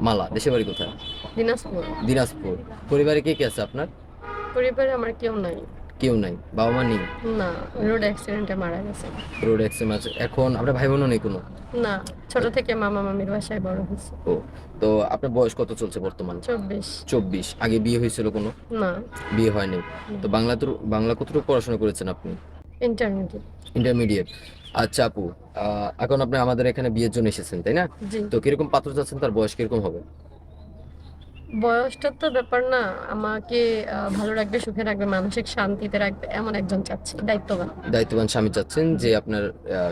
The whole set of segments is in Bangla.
মালা দেশের বাড়ি কোথায়? দিনাজপুর। দিনাজপুর। পরিবারে কে কে আছে আপনার? পরিবারে আমার কেউ নাই। কেউ নাই। বাবা মা নেই? না রোড অ্যাক্সিডেন্টে মারা গেছে। রোড অ্যাক্সিডেন্ট এখন আপনার ভাই বোনও নেই কোনো? না ছোট থেকে মামা মামির বাসায় বড় হয়েছে। ও তো আপনার বয়স কত চলছে বর্তমান? চব্বিশ। চব্বিশ। আগে বিয়ে হয়েছিল কোনো? না। বিয়ে হয়নি। তো বাংলা বাংলা কতটুকু পড়াশোনা করেছেন আপনি? ইন্টারমিডিয়েট ইন্টারমিডিয়েট আচ্ছা আপু এখন আপনি আমাদের এখানে বিয়ের জন্য এসেছেন তাই না? তো কীরকম পাত্র চাচ্ছেন তার বয়স কীরকম হবে? বয়সটার তো ব্যাপার না আমাকে ভালো রাখবে সুখে রাখবে মানসিক শান্তিতে রাখবে এমন একজন চাচ্ছি দায়িত্ববান। দায়িত্ববান স্বামী চাচ্ছেন যে আপনার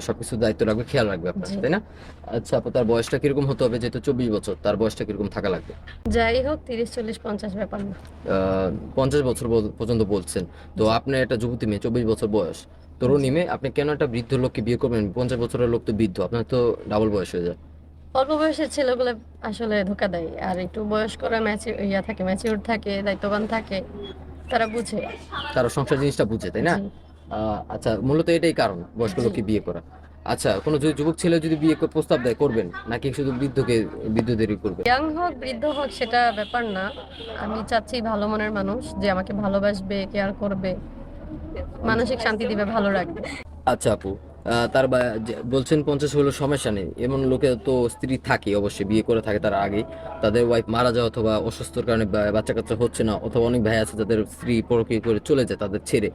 সবকিছু দায়িত্ব রাখবে খেয়াল রাখবে আপনার তাই না? আচ্ছা আপু তার বয়সটা কীরকম হতে হবে যেহেতু চব্বিশ বছর তার বয়সটা কীরকম থাকা লাগবে? যাই হোক তিরিশ চল্লিশ পঞ্চাশ ব্যাপার না। পঞ্চাশ বছর পর্যন্ত বলছেন। তো আপনার একটা যুবতী মেয়ে চব্বিশ বছর বয়স তরুণী মেয়ে আপনি কেন একটা বৃদ্ধ লোককে বিয়ে করবেন? পঞ্চাশ বছরের লোক তো বৃদ্ধ আপনার তো ডাবল বয়স হয়ে যায়। অল্প বয়সের ছেলেগুলো আসলে ধোকা দেয় আর একটু বয়স্করা ম্যাচি ইয়া থাকে ম্যাচিউর থাকে দায়িত্ববান থাকে তারা বুঝে। তারা সংসার জিনিসটা বুঝে তাই না? আচ্ছা মূলত এটাই কারণ বয়স্ক লোককে বিয়ে করা। আচ্ছা কোনো যদি যুবক ছেলে যদি বিয়ে কর- প্রস্তাব দেয় করবেন? নাকি শুধু বৃদ্ধকে বৃদ্ধদেরই করবেন? ইয়াং হোক বৃদ্ধ হোক সেটা ব্যাপার না। আমি চাচ্ছি ভালো মনের মানুষ যে আমাকে ভালোবাসবে কেয়ার করবে। মানসিক শান্তি দিবে ভালো রাখবে আচ্ছা আপু তার বলছেন পঞ্চাশ হলো সমস্যা নেই। এমন লোকে তো স্ত্রী থাকে অবশ্যই বিয়ে করে থাকে তার আগে তাদের ওয়াইফ মারা যায় অথবা অসুস্থর কারণে বাচ্চা কাচ্চা হচ্ছে না অথবা অনেক ভাই আছে যাদের স্ত্রী পরকীয় করে চলে যায় তাদের ছেড়ে।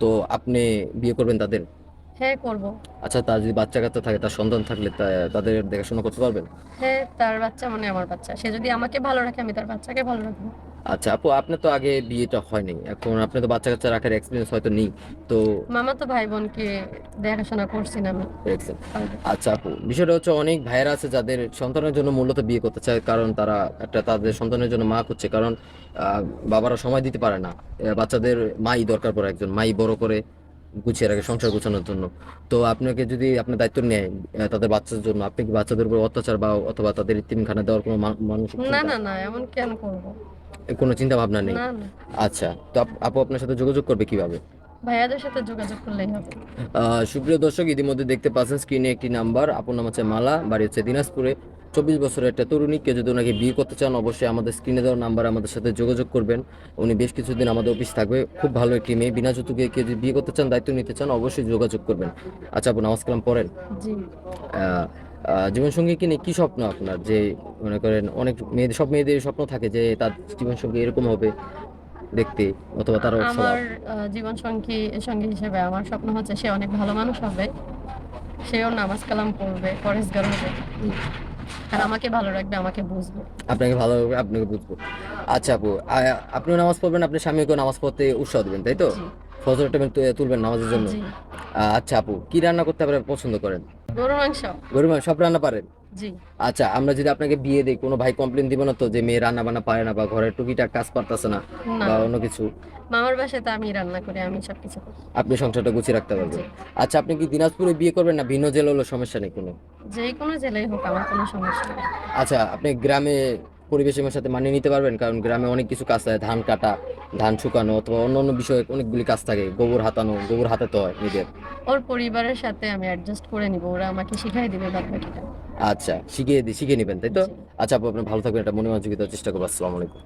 তো আপনি বিয়ে করবেন তাদের? হ্যাঁ করব। আচ্ছা তার যদি বাচ্চা কাচ্চা থাকে তার সন্তান থাকলে তাদের দেখাশোনা করতে পারবেন? হ্যাঁ তার বাচ্চা মানে আমার বাচ্চা। সে যদি আমাকে ভালো রাখে আমি তার বাচ্চাকে ভালো রাখব। আচ্ছা আপু আপনার তো আগে বিয়েটা হয়নি। এখন আপনি তো বাচ্চা কাচ্চা রাখার এক্সপিরিয়েন্স হয়তো নেই। তো মামা তো ভাই বোনকে দেখাশোনা করছি না আমি। আচ্ছা আপু বিষয়টা হচ্ছে অনেক ভাইয়েরা আছে যাদের সন্তানের জন্য মূলত বিয়ে করতে চায় কারণ তারা একটা তাদের সন্তানের জন্য মা করছে কারণ বাবারা সময় দিতে পারে না। বাচ্চাদের মাই দরকার পড়ে একজন মাই বড় করে গুছিয়ে রাখে সংসার গোছানোর জন্য। তো আপনাকে যদি আপনার দায়িত্ব নেয় তাদের বাচ্চার জন্য আপনি কি বাচ্চাদের উপর অত্যাচার বা অথবা তাদের ইতিমখানা দেওয়ার কোনো মানুষ না না না এমন কেন করব? কোনো চিন্তা ভাবনা নেই? না না। আচ্ছা তো আপ- আপু আপনার সাথে যোগাযোগ করবে কীভাবে? ভাইয়াদের সাথে যোগাযোগ করলেই হবে। আহ, সুপ্রিয় দর্শক ইতিমধ্যে দেখতে পাচ্ছেন স্ক্রিনে একটি নাম্বার আপনার নাম হচ্ছে মালা বাড়ি হচ্ছে দিনাজপুরে। চব্বিশ বছরের একটা তরুণী কেউ যদি ওনাকে বিয়ে করতে চান অবশ্যই আমাদের স্ক্রিনে দেওয়া নাম্বার আমাদের সাথে যোগাযোগ করবেন। উনি বেশ কিছুদিন আমাদের অফিস থাকবে খুব ভালো একটি মেয়ে। বিনা যৌতুকে কেউ যদি বিয়ে করতে চান দায়িত্ব নিতে চান অবশ্যই যোগাযোগ করবেন। আচ্ছা আপু নামাজ কালাম পড়েন? জি। আহ, আহ, জীবনসঙ্গীকে নিয়ে কি স্বপ্ন আপনার? যে মনে করেন অনেক মেয়েদের সব মেয়েদের স্বপ্ন থাকে যে তার জীবনসঙ্গী এরকম হবে দেখতে অথবা তার আমার জীবন সঙ্গী সঙ্গী হিসেবে আমার স্বপ্ন হচ্ছে সে অনেক ভালো মানুষ হবে। সেও নামাজ কালাম পড়বে পরেশগার হবে। আর আমাকে ভালো রাখবে আমাকে বুঝবে। আপনাকে ভালো লাগবে আপনাকে বুঝব। আচ্ছা আপু আপনিও নামাজ পড়বেন আপনার স্বামীকেও নামাজ পড়তে উৎসাহ দেবেন তাই তো? ফজর টাইমে তুলবেন নামাজের জন্য। আচ্ছা আপু কি রান্না করতে আপনারা পছন্দ করেন? গরু মাংস। গরু মাংস সব রান্না পারেন? জি। আচ্ছা আমরা যদি আপনাকে বিয়ে দিই কোনো ভাই কমপ্লেন দিব না তো যে মেয়ে রান্না বান্না পারে না বা ঘরের টুকিটাক কাজ পারতেছে না বা অন্য কিছু? মামার বাসায় তো আমি রান্না করি আমি সবকিছু করি। আপনি সংসারটা গুছিয়ে রাখতে পারবেন। আচ্ছা আপনি কি দিনাজপুরে বিয়ে করবেন না ভিন্ন জেলা হলো সমস্যা নেই কোনো? যে কোনো জেলায় হোক আমার কোনো সমস্যা নেই। আচ্ছা আপনি গ্রামে পরিবেশের সাথে মানিয়ে নিতে পারবেন? কারণ গ্রামে অনেক কিছু কাজ থাকে ধান কাটা ধান শুকানো অথবা অন্য অন্য বিষয়ে অনেকগুলি কাজ থাকে গোবর হাতানো গোবর হাতাতে হয় নিজের। ওর পরিবারের সাথে আমি অ্যাডজাস্ট করে নিব ওরা আমাকে শিখাই দিবে বাকিটা আচ্ছা শিখিয়ে দি শিখিয়ে নেবেন তাই তো? আচ্ছা আপু আপনি ভালো থাকবেন এটা মনে চেষ্টা করব আসসালামু আলাইকুম।